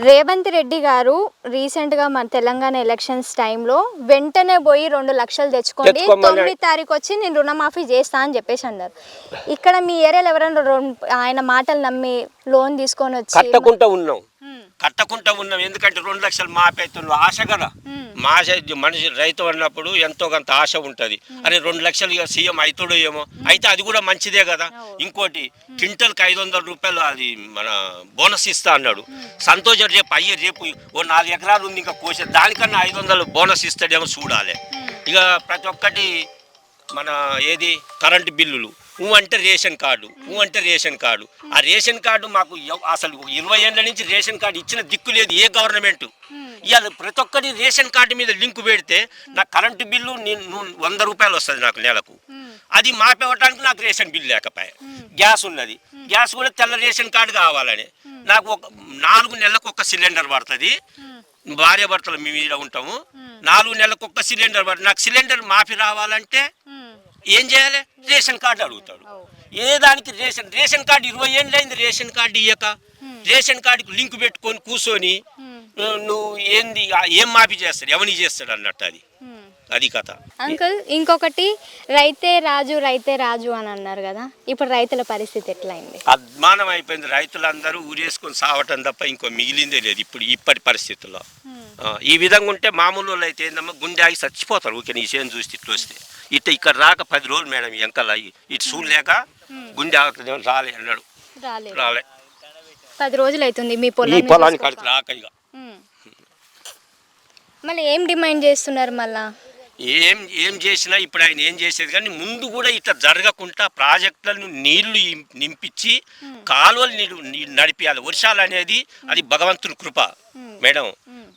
రేవంత్ రెడ్డి గారు రీసెంట్గా మన తెలంగాణ ఎలక్షన్స్ టైంలో వెంటనే పోయి రెండు లక్షలు తెచ్చుకోండి. తొమ్మిది తారీఖు వచ్చి నేను రుణమాఫీ చేస్తా అని చెప్పేసి అన్నారు. ఇక్కడ మీ ఏరియాలో ఎవరైనా రెండు- ఆయన మాటలు నమ్మి లోన్ తీసుకొని వచ్చి కట్టకుండా ఉన్నాం. కట్టకుండా ఉన్నాం. ఎందుకంటే రెండు లక్షలు మాపేతున్నాం ఆశ కదా. మా మనిషి రైతు అన్నప్పుడు ఎంతో కొంత ఆశ ఉంటుంది. అరే రెండు లక్షలు సీఎం అవుతాడో ఏమో. అయితే అది కూడా మంచిదే కదా. ఇంకోటి క్వింటల్కి ఐదు వందల రూపాయలు అది మన బోనస్ ఇస్తా అన్నాడు. సంతోష్ రేపు అయ్యే రేపు ఓ నాలుగు ఎకరాలు ఉంది ఇంకా కోసే దానికన్నా ఐదు వందలు బోనస్ ఇస్తాడేమో చూడాలి. ఇక ప్రతి ఒక్కటి మన ఏది? కరెంటు బిల్లులు. ఊ అంటే రేషన్ కార్డు ఊ అంటే రేషన్ కార్డు. ఆ రేషన్ కార్డు మాకు అసలు ఇరవై ఏళ్ళ నుంచి రేషన్ కార్డు ఇచ్చిన దిక్కు లేదు ఏ గవర్నమెంట్. ఇవాళ ప్రతి ఒక్కటి రేషన్ కార్డు మీద లింక్ పెడితే నా కరెంటు బిల్లు నేను వంద రూపాయలు వస్తుంది నాకు నెలకు. అది మాపేవటానికి నాకు రేషన్ బిల్లు లేకపోయా. గ్యాస్ ఉన్నది. గ్యాస్ కూడా తెల్ల రేషన్ కార్డు కావాలని. నాకు ఒక నాలుగు నెలలకు ఒక సిలిండర్ పడుతుంది. భార్య భర్తలు మేము ఉంటాము. నాలుగు నెలలకు ఒక్క సిలిండర్ పడుతుంది. నాకు సిలిండర్ మాఫీ రావాలంటే ఏం చేయాలి? రేషన్ కార్డు అడుగుతాడు. ఏ దానికి రేషన్? రేషన్ కార్డు ఇరవై ఏళ్ళు అయింది రేషన్ కార్డు ఇయ్యక. రేషన్ కార్డుకి లింక్ పెట్టుకొని కూర్చొని నువ్వు ఏంది? ఏం మాఫీ చేస్తాడు? ఎవని చేస్తాడు? అన్నట్టు అది. అది కథ. అంకుల్ ఇంకొకటి రైతే రాజు రైతే రాజు అని అన్నారు కదా ఇప్పుడు రైతుల పరిస్థితి ఎట్లా అయింది అద్మానం అయిపోయింది. రైతులందరూ ఊరేసుకొని సావటం తప్ప ఇంకో మిగిలిందే లేదు ఇప్పుడు ఇప్పటి పరిస్థితుల్లో. ఈ విధంగా ఉంటే మామూలు వాళ్ళు అయితే ఏందమ్మా గుండె ఆగి చచ్చిపోతారు ఊకే నీ చేను చూస్తే ఇట్లా వస్తే. ఇట్లా ఇక్కడ రాక పది రోజులు మేడం వెంకల ఇటు చూడలేక గుండె ఆగుతుంది రాలే అన్నాడు. రాలే. పది రోజులు అవుతుంది మీ పొలాన్ని పొలానికి రాక ఇక. మళ్ళీ ఏం డిమాండ్ చేస్తున్నారు మళ్ళా? ఏం ఏం చేసినా ఇప్పుడు ఆయన ఏం చేసేది కానీ ముందు కూడా ఇట్లా జరగకుండా ప్రాజెక్టులను నీళ్ళు నింపించి కాలువలు నీళ్ళు నడిపియాలి. వర్షాలు అనేది అది భగవంతుని కృప మేడం.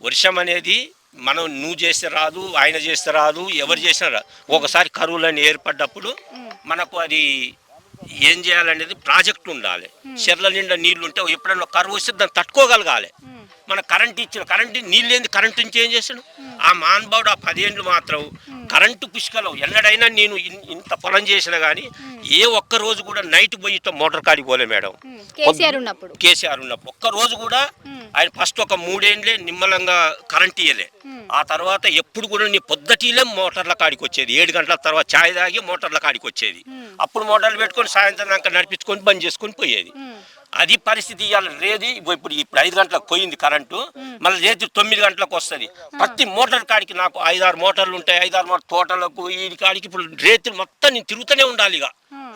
వర్షం అనేది మనం నువ్వు చేస్తే రాదు ఆయన చేస్తే రాదు ఎవరు చేసినా రాదు ఒకసారి కరువులని ఏర్పడ్డప్పుడు మనకు అది ఏం చేయాలనేది ప్రాజెక్ట్ ఉండాలి. చెర్ల నిండా నీళ్ళు ఉంటే ఎప్పుడైనా కరువు వస్తే దాన్ని తట్టుకోగలగాలి. మన కరెంట్ ఇచ్చిన కరెంట్ నీళ్ళు ఏంది? కరెంట్ నుంచి ఏం చేసాడు ఆ మానవుడు ఆ పదేండ్లు మాత్రం కరెంటు పుష్కలం. ఎన్నడైనా నేను ఇంత పొలం చేసినా కానీ ఏ ఒక్క రోజు కూడా నైట్ పోయి ఇట్లా మోటార్ కాడికి పోలే మేడం. కేసీఆర్ ఉన్నప్పుడు. కేసీఆర్ ఉన్నప్పుడు. ఒక్క రోజు కూడా ఆయన ఫస్ట్ ఒక మూడేండ్లే నిమ్మలంగా కరెంట్ ఇయ్యలే. ఆ తర్వాత ఎప్పుడు కూడా నీ పొద్దటిలే మోటార్ల కాడికి వచ్చేది. ఏడు గంటల తర్వాత ఛాయ్ తాగి మోటార్ల కాడికి వచ్చేది. అప్పుడు మోటార్లు పెట్టుకొని సాయంత్రం దాకా నడిపించుకొని బంద్ చేసుకొని పోయేది. అది పరిస్థితి ఇవాళ ఇగో ఇప్పుడు ఇప్పుడు ఐదు గంటలకు పోయింది కరెంటు మళ్ళీ రేతి తొమ్మిది గంటలకు వస్తుంది. ప్రతి మోటార్ కాడికి నాకు ఐదారు మోటార్లు ఉంటాయి. ఐదారు మోటార్ తోటలకు ఈ కాడికి ఇప్పుడు రేతులు మొత్తం నేను తిరుగుతూనే ఉండాలి ఇక.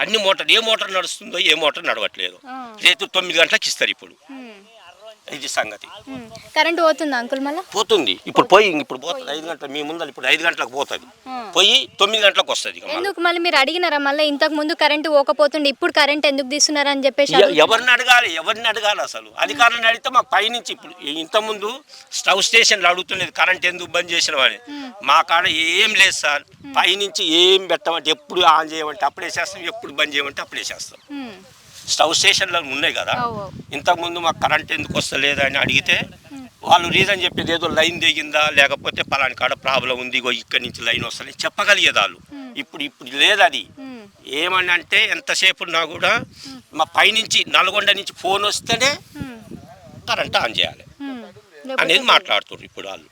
అన్ని మోటార్ ఏ మోటార్ నడుస్తుందో ఏ మోటార్ నడవట్లేదు. రేపు తొమ్మిది గంటలకు ఇస్తారు ఇప్పుడు. ఇది సంగతి. కరెంట్ పోతుందా అంకుల్ మళ్ళా? పోతుంది. ఇప్పుడు పోయి ఇప్పుడు పోతుంది. ఐదు గంటలు మీ ముందర ఇప్పుడు ఐదు గంటలకు పోతుంది. పోయి తొమ్మిది గంటలకు వస్తుంది. ఎందుకు మళ్ళీ మీరు అడిగినారా? మళ్ళీ ఇంతకు ముందు కరెంట్ పోకపోతుండే ఇప్పుడు కరెంట్ ఎందుకు తీస్తున్నారు అని చెప్పేసి. ఎవరిని అడగాలి? ఎవరిని అడగాలి అసలు? అధికారులను అడిగితే మాకు పైనుంచి ఇప్పుడు ఇంతకుముందు స్టవ్ స్టేషన్లు అడుగుతున్నది కరెంట్ ఎందుకు బంద్ చేసినవని మా కాడ ఏం లేదు సార్. పైనుంచి ఏం పెట్టమంటే ఎప్పుడు ఆన్ చేయమంటే అప్పుడే చేస్తాం ఎప్పుడు బంద్ చేయమంటే అప్పుడే చేస్తాం. స్టవ్ స్టేషన్లు ఉన్నాయి కదా. ఇంతకుముందు మాకు కరెంట్ ఎందుకు వస్తలేదు అని అడిగితే వాళ్ళు రీజన్ చెప్పేది ఏదో లైన్ దిగిందా లేకపోతే పలాని కాడ ప్రాబ్లం ఉంది ఇగో ఇక్కడి నుంచి లైన్ వస్తుంది చెప్పగలిగేది వాళ్ళు. ఇప్పుడు ఇప్పుడు లేదు అది ఏమని అంటే ఎంతసేపు ఉన్నా కూడా మా పైనుంచి నల్గొండ నుంచి ఫోన్ వస్తేనే కరెంట్ ఆన్ చేయాలి. అనేది మాట్లాడుతున్నారు ఇప్పుడు వాళ్ళు.